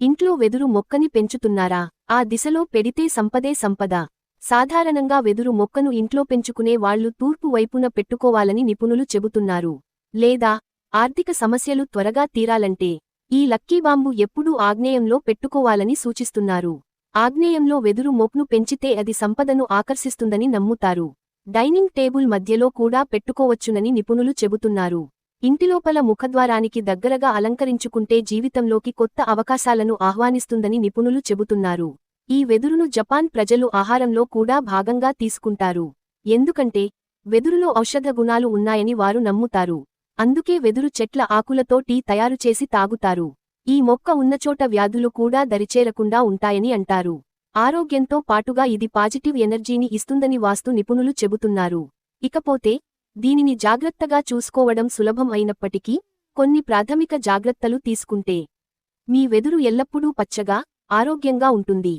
ఇంట్లో వెదురు మొక్కని పెంచుతున్నారా? ఆ దిశలో పెడితే సంపదే సంపద. సాధారణంగా వెదురు మొక్కను ఇంట్లో పెంచుకునే వాళ్ళు తూర్పు వైపున పెట్టుకోవాలని నిపుణులు చెబుతున్నారు. లేదా ఆర్థిక సమస్యలు త్వరగా తీరాలంటే ఈ లక్కీబాంబు ఎప్పుడూ ఆగ్నేయంలో పెట్టుకోవాలని సూచిస్తున్నారు. ఆగ్నేయంలో వెదురు మొక్ను పెంచితే అది సంపదను ఆకర్షిస్తుందని నమ్ముతారు. డైనింగ్ టేబుల్ మధ్యలో కూడా పెట్టుకోవచ్చునని నిపుణులు చెబుతున్నారు. ఇంటిలోపల ముఖద్వారానికి దగ్గరగా అలంకరించుకుంటే జీవితంలోకి కొత్త అవకాశాలను ఆహ్వానిస్తుందని నిపుణులు చెబుతున్నారు. ఈ వెదురును జపాన్ ప్రజలు ఆహారంలో కూడా భాగంగా తీసుకుంటారు. ఎందుకంటే వెదురులో ఔషధ గుణాలు ఉన్నాయని వారు నమ్ముతారు. అందుకే వెదురు చెట్ల ఆకులతో టీ తయారు చేసి తాగుతారు. ఈ మొక్క ఉన్నచోట వ్యాధులు కూడా దరిచేరకుండా ఉంటాయని అంటారు. ఆరోగ్యంతో పాటుగా ఇది పాజిటివ్ ఎనర్జీని ఇస్తుందని వాస్తు నిపుణులు చెబుతున్నారు. ఇకపోతే దీనిని జాగ్రత్తగా చూసుకోవడం సులభం అయినప్పటికీ కొన్ని ప్రాథమిక జాగ్రత్తలు తీసుకుంటే మీ వెదురు ఎల్లప్పుడూ పచ్చగా ఆరోగ్యంగా ఉంటుంది.